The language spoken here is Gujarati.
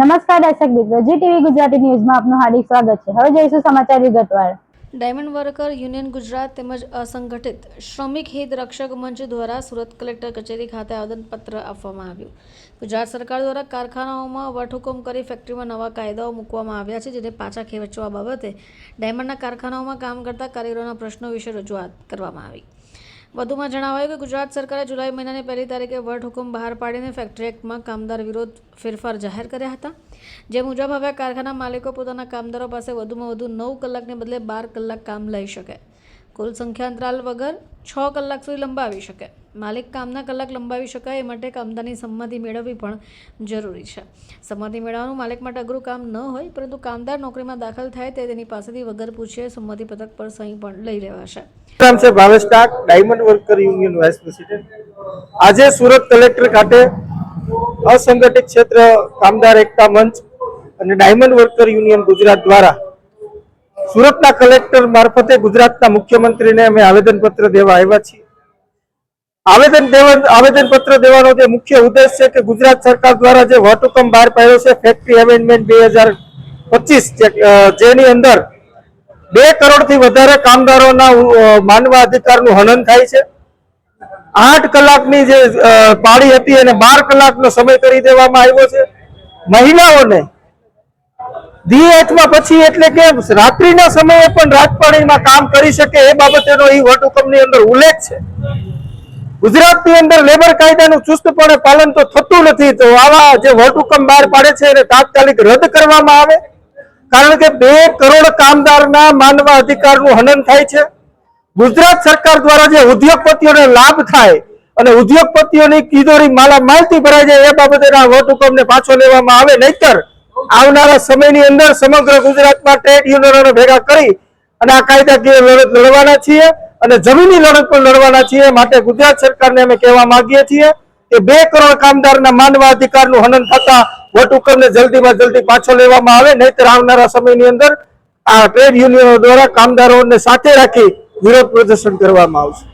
નમસ્કાર દર્શક મિત્રો, જી ટીવી ગુજરાતી ન્યૂઝમાં આપનું હાર્દિક સ્વાગત છે. હવે જોઈશું સમાચાર વિગતવાર. ડાયમંડ વર્કર યુનિયન ગુજરાત તેમજ અસંગઠિત શ્રમિક હિત રક્ષક મંચ દ્વારા સુરત કલેક્ટર કચેરી ખાતે આવેદનપત્ર આપવામાં આવ્યું. ગુજરાત સરકાર દ્વારા કારખાનાઓમાં વટહુકમ કરી ફેક્ટરીમાં નવા કાયદાઓ મૂકવામાં આવ્યા છે, જેને પાછા ખેંચવા બાબતે ડાયમંડના કારખાનાઓમાં કામ કરતા કારીગરોના પ્રશ્નો વિશે રજૂઆત કરવામાં આવી. વધુમાં જણાવાયું કે ગુજરાત સરકારે જુલાઈ મહિનાની પહેલી તારીખે વટહુકમ બહાર પાડીને ફેક્ટરી એક્ટમાં કામદાર વિરોધ ફેરફાર જાહેર કર્યા હતા. જે મુજબ હવે કારખાના માલિકો પોતાના કામદારો પાસે વધુમાં વધુ નવ કલાકને બદલે બાર કલાક કામ લઈ શકે. કુલ સંખ્યા અંતરાલ વગર છ કલાક સુધી લંબાવી શકે. માલિક કામના કલાક લંબાવી શકાય એ માટે કામદારની સંમતિ મેળવવી પણ જરૂરી છે. સંમતિ મેળવવાનું માલિક માટે અઘરું કામ ન હોય, પરંતુ કામદાર નોકરીમાં દાખલ થાય તે તેની પાસેથી વગર પૂછે સંમતિ પત્રક પર સહી પણ લઈ લેવાશે. છે Bhavesh Tak, diamond worker union vice president. આજે સુરત કલેક્ટર ખાતે અસંગઠિત ક્ષેત્ર કામદાર એકતા મંચ અને ડાયમંડ વર્કર યુનિયન ગુજરાત દ્વારા સુરતના કલેક્ટર મારફતે ગુજરાતના મુખ્યમંત્રીને અમે આવેદનપત્ર દેવા આવ્યા છીએ. આવેદન આવેદન પત્ર દેવાનો જે મુખ્ય ઉદ્દેશ છે કે ગુજરાત સરકાર દ્વારા જે વટહુકમ બહાર પાડ્યો છે ફેક્ટરી એમેન્ડમેન્ટ બે હજાર પચીસ જેની અંદર બે કરોડથી વધારે કામદારોના માનવા અધિકારનું હનન થાય છે. આઠ કલાકની જે પાળી હતી એને બાર કલાકનો સમય કરી દેવામાં આવ્યો છે. મહિલાઓને દી એચમાં પછી એટલે કે રાત્રિના સમયે પણ રાજપાણીમાં કામ કરી શકે એ બાબતેનો એ વટહુકમની અંદર ઉલ્લેખ છે. ગુજરાતની અંદર લેબર કાયદાનું ચુસ્તપણે પાલન તો થતું નથી. તો આવા જે વટહુકમ બહાર પાડે છે એને તાત્કાલિક રદ કરવામાં આવે. કારણ કે બે કરોડ કામદારના માનવા અધિકારનું હનન થાય છે. ગુજરાત સરકાર દ્વારા જે ઉદ્યોગપતિઓને લાભ થાય અને ઉદ્યોગપતિઓની કિદોરી માલા માલતી ભરાઈ જાય એ બાબતે આ વટહુકમને પાછો લેવામાં આવે. નહીતર આવનારા સમયની અંદર સમગ્ર ગુજરાતમાં ટ્રેડ યુનિયનોને ભેગા કરી અને આ કાયદાકીય લડત લડવાના છીએ. અને જમીની લડત પણ લડવાના છીએ. માટે ગુજરાત સરકારને અમે કહેવા માંગીએ છીએ કે બે કરોડ કામદારના માનવા અધિકારનું હનન થતા વટહુકમને જલ્દીમાં જલ્દી પાછો લેવામાં આવે, નહીતર આવનારા સમયની અંદર આ ટ્રેડ યુનિયનો દ્વારા કામદારોને સાથે રાખી વિરોધ પ્રદર્શન કરવામાં આવશે.